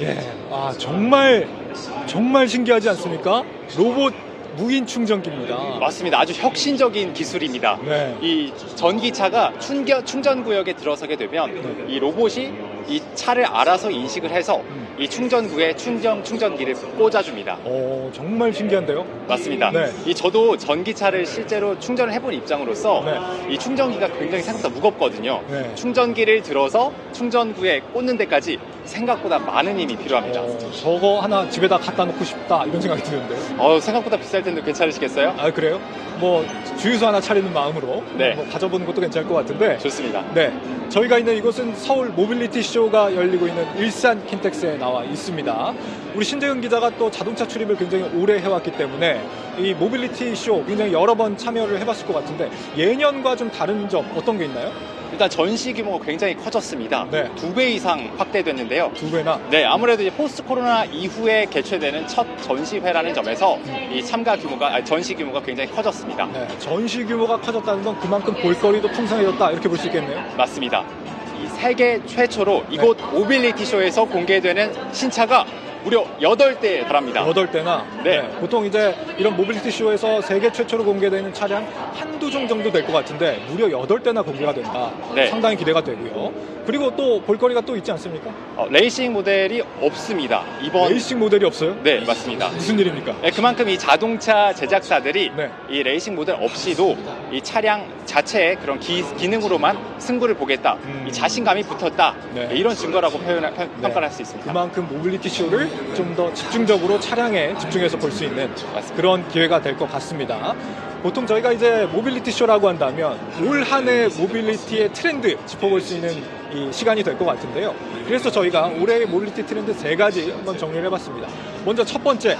예, 아 정말 정말 신기하지 않습니까? 로봇 무인 충전기입니다. 맞습니다. 아주 혁신적인 기술입니다. 네. 이 전기차가 충전 구역에 들어서게 되면 네. 이 로봇이 이 차를 알아서 인식을 해서 음. 이 충전구에 충전 충전기를 꽂아줍니다. 어, 정말 신기한데요. 맞습니다. 네. 이 저도 전기차를 실제로 충전을 해본 입장으로서 네. 이 충전기가 굉장히 생각보다 무겁거든요. 네. 충전기를 들어서 충전구에 꽂는 데까지 생각보다 많은 힘이 필요합니다. 어, 저거 하나 집에다 갖다 놓고 싶다 이런 생각이 드는데요. 어, 생각보다 비쌀 텐데 괜찮으시겠어요? 아 그래요? 뭐 주유소 하나 차리는 마음으로 네. 뭐 가져보는 것도 괜찮을 것 같은데. 좋습니다. 네, 저희가 있는 이곳은 서울 모빌리티 쇼가 열리고 있는 일산 킨텍스에 나와 있습니다. 우리 신재근 기자가 또 자동차 출입을 굉장히 오래 해왔기 때문에 이 모빌리티 쇼 굉장히 여러 번 참여를 해봤을 것 같은데 예년과 좀 다른 점 어떤 게 있나요? 일단 전시 규모가 굉장히 커졌습니다. 네. 두배 이상 확대됐는데요. 두 배나. 네, 아무래도 이제 포스트 코로나 이후에 개최되는 첫 전시회라는 점에서 음. 이 참가 규모가, 아니, 전시 규모가 굉장히 커졌습니다. 네, 전시 규모가 커졌다는 건 그만큼 볼거리도 풍성해졌다 이렇게 볼 수 있겠네요. 맞습니다. 이 세계 최초로 이곳 모빌리티 쇼에서 공개되는 신차가 무려 8대에 달합니다. 여덟 대나 네. 보통 이제 이런 모빌리티 쇼에서 세계 최초로 공개되는 차량 한두 종 정도 될 것 같은데 무려 여덟 대나 공개가 된다. 네. 상당히 기대가 되고요. 그리고 또 볼거리가 또 있지 않습니까? 어, 레이싱 모델이 없습니다. 이번 레이싱 모델이 없어요? 네, 맞습니다. 무슨 일입니까? 네, 그만큼 이 자동차 제작사들이 네. 이 레이싱 모델 없이도 이 차량 자체의 그런 기, 기능으로만 승부를 보겠다. 음. 이 자신감이 붙었다. 네. 이런 증거라고 표현, 평, 네. 평가를 할 수 있습니다. 그만큼 모빌리티 쇼를 좀 더 집중적으로 차량에 집중해서 볼 수 있는 맞습니다. 그런 기회가 될 것 같습니다. 보통 저희가 이제 모빌리티 쇼라고 한다면 올 한 해 모빌리티의 트렌드 짚어볼 수 있는 이 시간이 될 것 같은데요. 그래서 저희가 올해의 모빌리티 트렌드 세 가지 한번 정리를 해봤습니다. 먼저 첫 번째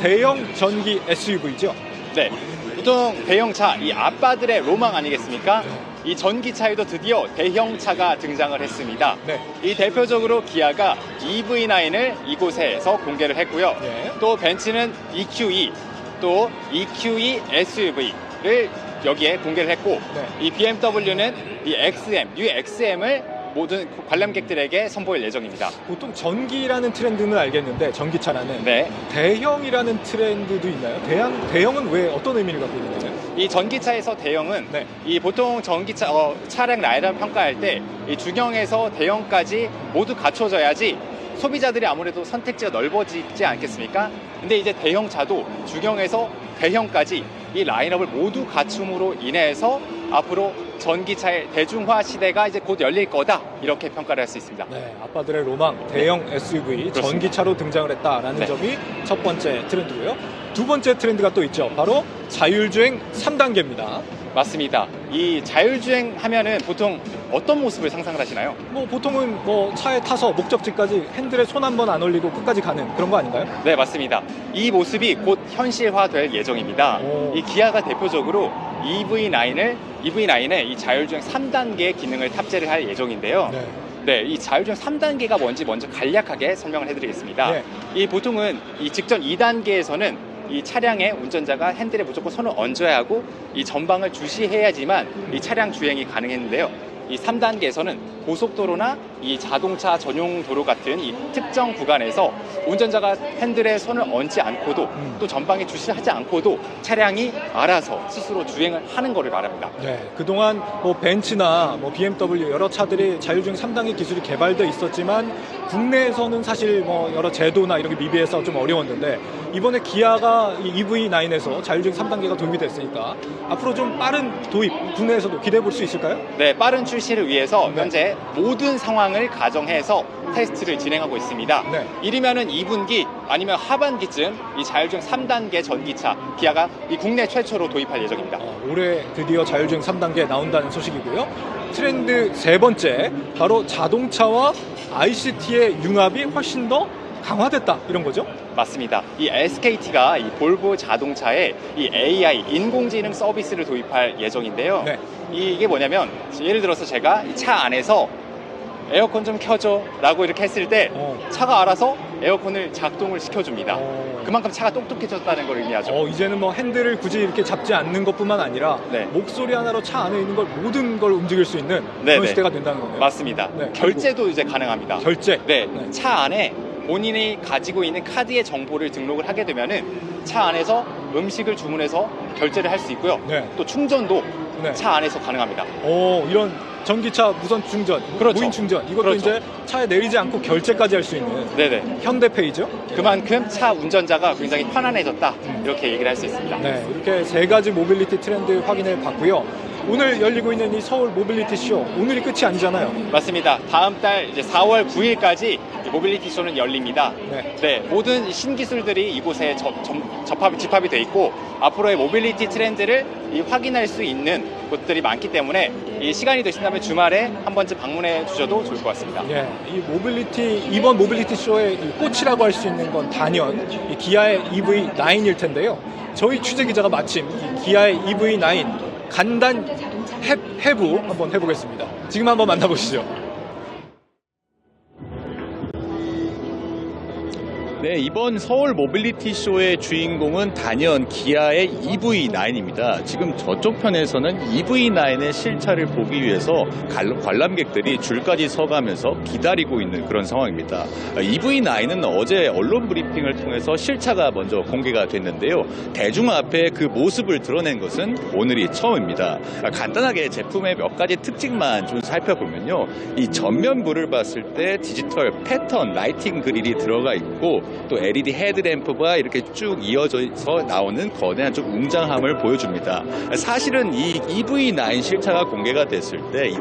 대형 전기 SUV죠. 네. 보통 대형차, 이 아빠들의 로망 아니겠습니까? 이 전기차에도 드디어 대형차가 등장을 했습니다. 네. 이 대표적으로 기아가 EV9을 이곳에서 공개를 했고요. 네. 또 벤츠는 EQE, 또 EQE SUV를 여기에 공개를 했고, 네. 이 BMW는 이 XM, 뉴 XM을 모든 관람객들에게 선보일 예정입니다. 보통 전기라는 트렌드는 알겠는데 전기차라는 네. 대형이라는 트렌드도 있나요? 대형 대형은 왜 어떤 의미를 갖고 있는 거죠? 이 전기차에서 대형은 네. 이 보통 전기차 어, 차량 라인을 평가할 때 이 중형에서 대형까지 모두 갖춰져야지 소비자들이 아무래도 선택지가 넓어지지 않겠습니까? 근데 이제 대형차도 중형에서 대형까지 이 라인업을 모두 갖춤으로 인해서 앞으로 전기차의 대중화 시대가 이제 곧 열릴 거다 이렇게 평가를 할 수 있습니다. 네, 아빠들의 로망 대형 SUV 그렇습니다. 전기차로 등장을 했다라는 네. 점이 첫 번째 트렌드고요. 두 번째 트렌드가 또 있죠. 바로 자율주행 3단계입니다. 맞습니다. 이 자율주행 하면은 보통 어떤 모습을 상상을 하시나요? 뭐 보통은 뭐 차에 타서 목적지까지 핸들에 손 한 번 안 올리고 끝까지 가는 그런 거 아닌가요? 네, 맞습니다. 이 모습이 곧 현실화될 예정입니다. 오. 이 기아가 대표적으로 EV9을 EV9에 이 자율주행 3단계 기능을 탑재를 할 예정인데요. 네. 네, 이 자율주행 3단계가 뭔지 먼저 간략하게 설명을 해드리겠습니다. 네. 이 보통은 이 직전 2단계에서는 이 차량의 운전자가 핸들에 무조건 손을 얹어야 하고 이 전방을 주시해야지만 이 차량 주행이 가능했는데요. 이 3단계에서는 고속도로나 이 자동차 전용 도로 같은 이 특정 구간에서 운전자가 핸들에 손을 얹지 않고도 음. 또 전방에 주시하지 않고도 차량이 알아서 스스로 주행을 하는 것을 말합니다. 네, 그동안 뭐 벤츠나 뭐 BMW 여러 차들이 자율주행 3단계 기술이 개발돼 있었지만 국내에서는 사실 뭐 여러 제도나 이런 게 미비해서 좀 어려웠는데 이번에 기아가 이 EV9에서 자율주행 3단계가 도입이 됐으니까 앞으로 좀 빠른 도입 국내에서도 기대해 볼 수 있을까요? 네, 빠른 출시를 위해서 네. 현재 모든 상황을 가정해서 테스트를 진행하고 있습니다. 네. 이르면은 2분기 아니면 하반기쯤 이 자율주행 3단계 전기차 기아가 이 국내 최초로 도입할 예정입니다. 어, 올해 드디어 자율주행 3단계 나온다는 소식이고요. 트렌드 세 번째 바로 자동차와 ICT의 융합이 훨씬 더 강화됐다 이런 거죠? 맞습니다. 이 SKT가 이 볼보 자동차에 이 AI 인공지능 서비스를 도입할 예정인데요. 네. 이- 이게 뭐냐면 예를 들어서 제가 이차 안에서 에어컨 좀 켜줘 라고 이렇게 했을 때 어. 차가 알아서 에어컨을 작동을 시켜줍니다. 어. 그만큼 차가 똑똑해졌다는 걸 의미하죠. 어, 이제는 뭐 핸들을 굳이 이렇게 잡지 않는 것뿐만 아니라 네. 목소리 하나로 차 안에 있는 걸 모든 걸 움직일 수 있는 네, 그런 네. 시대가 된다는 거네요. 맞습니다. 네, 결제도 이제 가능합니다. 결제. 네, 네. 차 안에 본인이 가지고 있는 카드의 정보를 등록을 하게 되면은 차 안에서 음식을 주문해서 결제를 할 수 있고요. 네. 또 충전도 네. 차 안에서 가능합니다. 오, 이런 전기차 무선 충전, 그렇죠. 무인 충전 이것도 그렇죠. 이제 차에 내리지 않고 결제까지 할 수 있는 네네. 현대페이죠. 그만큼 차 운전자가 굉장히 편안해졌다. 이렇게 얘기를 할 수 있습니다. 네, 이렇게 세 가지 모빌리티 트렌드 확인해 봤고요. 오늘 열리고 있는 이 서울 모빌리티 쇼 오늘이 끝이 아니잖아요. 맞습니다. 다음 달 이제 4월 9일까지 모빌리티 쇼는 열립니다. 네. 네, 모든 신기술들이 이곳에 접, 접, 접합, 집합이 돼 있고 앞으로의 모빌리티 트렌드를 이 확인할 수 있는 곳들이 많기 때문에 이 시간이 되신다면 주말에 한 번쯤 방문해 주셔도 좋을 것 같습니다. 예, 이 모빌리티 이번 모빌리티 쇼의 이 꽃이라고 할 수 있는 건 단연 이 기아의 EV9일 텐데요. 저희 취재 기자가 마침 이 기아의 EV9 간단 해, 해부 한번 해보겠습니다. 지금 한번 만나보시죠. 네, 이번 서울 모빌리티 쇼의 주인공은 단연 기아의 EV9입니다. 지금 저쪽 편에서는 EV9의 실차를 보기 위해서 갈- 관람객들이 줄까지 서가면서 기다리고 있는 그런 상황입니다. EV9은 어제 언론 브리핑을 통해서 실차가 먼저 공개가 됐는데요. 대중 앞에 그 모습을 드러낸 것은 오늘이 처음입니다. 간단하게 제품의 몇 가지 특징만 좀 살펴보면요. 이 전면부를 봤을 때 디지털 패턴 라이팅 그릴이 들어가 있고 또 LED 헤드램프가 이렇게 쭉 이어져서 나오는 거대한 좀 웅장함을 보여줍니다. 사실은 이 EV9 실차가 공개가 됐을 때 이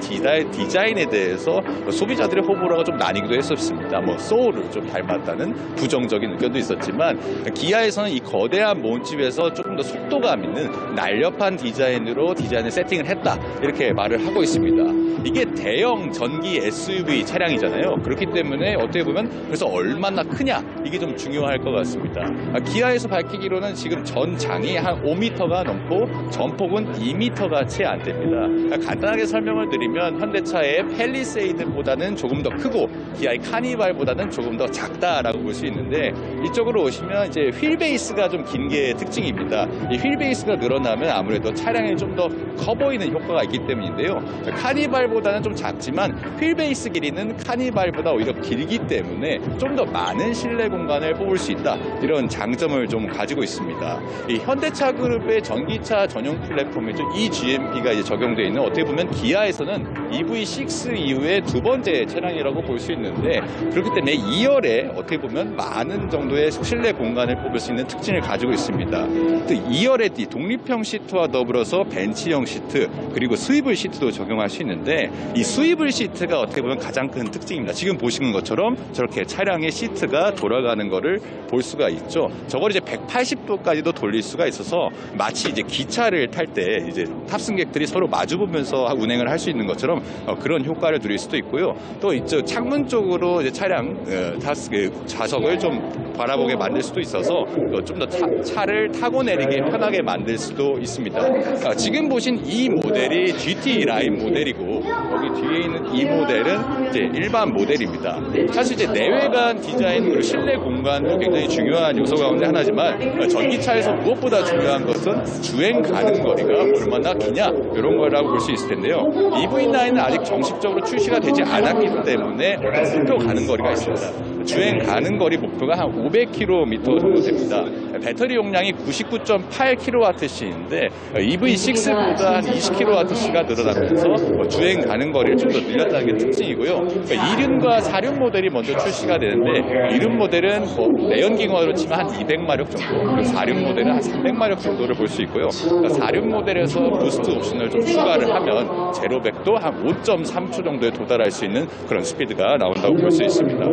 디자인에 대해서 소비자들의 호불호가 좀 나뉘기도 했었습니다. 뭐 소울을 좀 닮았다는 부정적인 의견도 있었지만 기아에서는 이 거대한 몸집에서 조금 더 속도감 있는 날렵한 디자인으로 디자인을 세팅을 했다 이렇게 말을 하고 있습니다. 이게 대형 전기 SUV 차량이잖아요. 그렇기 때문에 어떻게 보면 그래서 얼마나 크냐 이게 좀 중요할 것 같습니다. 아, 기아에서 밝히기로는 지금 전장이 한 5m가 넘고 전폭은 2m가 채 안 됩니다. 아, 간단하게 설명을 드리면 현대차의 펠리세이드보다는 조금 더 크고 기아의 카니발보다는 조금 더 작다라고 볼 수 있는데 이쪽으로 오시면 이제 휠 베이스가 좀 긴 게 특징입니다. 이 휠 베이스가 늘어나면 아무래도 차량에 좀더 커 보이는 효과가 있기 때문인데요. 카니발보다는 좀 작지만 휠 베이스 길이는 카니발보다 오히려 길기 때문에 좀 더 많은 실내 공간 을 뽑을 수 있다. 이런 장점을 좀 가지고 있습니다. 이 현대차 그룹의 전기차 전용 플랫폼이죠. eGMP가 이제 적용되어 있는 어떻게 보면 기아에서는 EV6 이후에 두 번째 차량이라고 볼 수 있는데 그렇기 때문에 2열에 어떻게 보면 많은 정도의 실내 공간을 뽑을 수 있는 특징을 가지고 있습니다. 또 2열의 이 독립형 시트와 더불어서 벤치형 시트 그리고 스위블 시트도 적용할 수 있는데 이 스위블 시트가 어떻게 보면 가장 큰 특징입니다. 지금 보시는 것처럼 저렇게 차량의 시트가 돌아가 는 거를 볼 수가 있죠. 저걸 이제 180도까지도 돌릴 수가 있어서 마치 이제 기차를 탈 때 이제 탑승객들이 서로 마주 보면서 운행을 할 수 있는 것처럼 어, 그런 효과를 누릴 수도 있고요. 또 이쪽 창문 쪽으로 이제 차량 어, 타, 그 좌석을 좀 바라보게 만들 수도 있어서 좀 더 차를 타고 내리기 편하게 만들 수도 있습니다. 아, 지금 보신 이 모델이 GT 라인 모델이고 여기 뒤에 있는 이 모델은 이제 일반 모델입니다. 사실 이제 내외관 디자인 그리고 실내 공간도 굉장히 중요한 요소 가운데 하나지만 어, 전기차에서 무엇보다 중요한 것은 주행 가는 거리가 얼마나 기냐 이런 거라고 볼 수 있을 텐데요. EV9은 아직 정식적으로 출시가 되지 않았기 때문에 목표 가는 거리가 있습니다. 주행 가는 거리 목표가 한 500km 정도 됩니다. 배터리 용량이 99.8kWh인데 EV6보다 한 20kWh가 늘어나면서 주행 가는 거리를 좀 더 늘렸다는 게 특징이고요. 그러니까 이륜과 사륜 모델이 먼저 출시가 되는데 이륜 모델은 뭐 내연기관으로 치면 한 200마력 정도, 그리고 사륜 모델은 한 300마력 정도를 볼 수 있고요. 그러니까 사륜 모델에서 부스트 옵션을 좀 추가를 하면 제로백도 한 5.3초 정도에 도달할 수 있는 그런 스피드가 나온다고 볼 수 있습니다.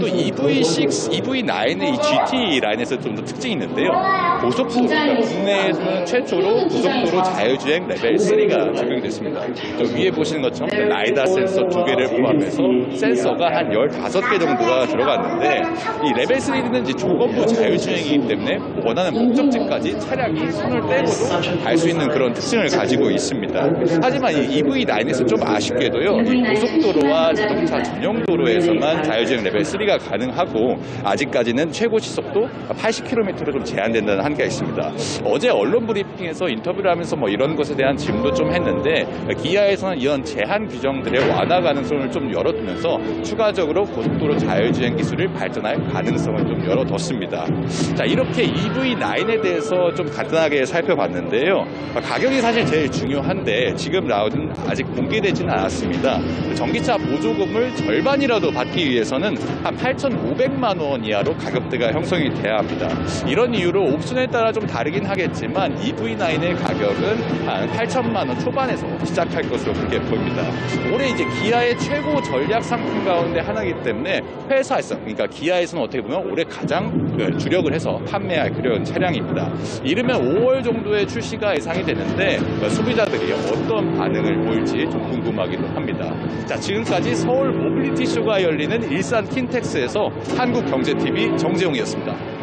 또 EV6, EV9의 이 GT 라인에서 좀 더 특징이 있는데요. 고속도로, 그러니까 국내에서는 최초로 고속도로 자율주행 레벨 3가 적용됐습니다. 저 위에 보시는 것처럼 라이다 센서 두 개를 포함해서 센서가 한 15개 정도가 들어갔는데 이 레벨 3는 이제 조건부 자율주행이기 때문에 원하는 목적지까지 차량이 손을 떼고도 갈 수 있는 그런 특징을 가지고 있습니다. 하지만 이 EV9에서 좀 아쉽게도요. 이 고속도로와 자동차 전용 도로에서만 자율주행 레벨 3가 가능하고 아직까지는 최고 시속도 80km로 좀 제한된다는 한계가 있습니다. 어제 언론 브리핑에서 인터뷰를 하면서 뭐 이런 것에 대한 질문도 좀 했는데 기아에서는 이런 제한 규정들의 완화 가능성을 좀 열어두면서 추가적으로 고속도로 자율주행 기술을 발전할 가능성을 좀 열어뒀습니다. 자 이렇게 EV9에 대해서 좀 간단하게 살펴봤는데요. 가격이 사실 제일 중요한데 지금 라운은 아직 공개되지는 않았습니다. 전기차 보조금을 절반이라도 받기 위해서는 한 8,500만 원 이하로 가격대가 형성이 돼야 합니다. 이런 이유로 옵션에 따라 좀 다르긴 하겠지만 EV9의 가격은 한 8천만 원 초반에서 시작할 것으로 그렇게 보입니다. 올해 이제 기아의 최고 전략 상품 가운데 하나이기 때문에 회사에서 그러니까 기아에서는 어떻게 보면 올해 가장 그 주력을 해서 판매할 그런 차량입니다. 이르면 5월 정도에 출시가 예상이 되는데 소비자들이 어떤 반응을 보일지 좀 궁금하기도 합니다. 자, 지금까지 서울 모빌리티 쇼가 열리는 일산 킨텍스 에서 한국경제TV 정재용이었습니다.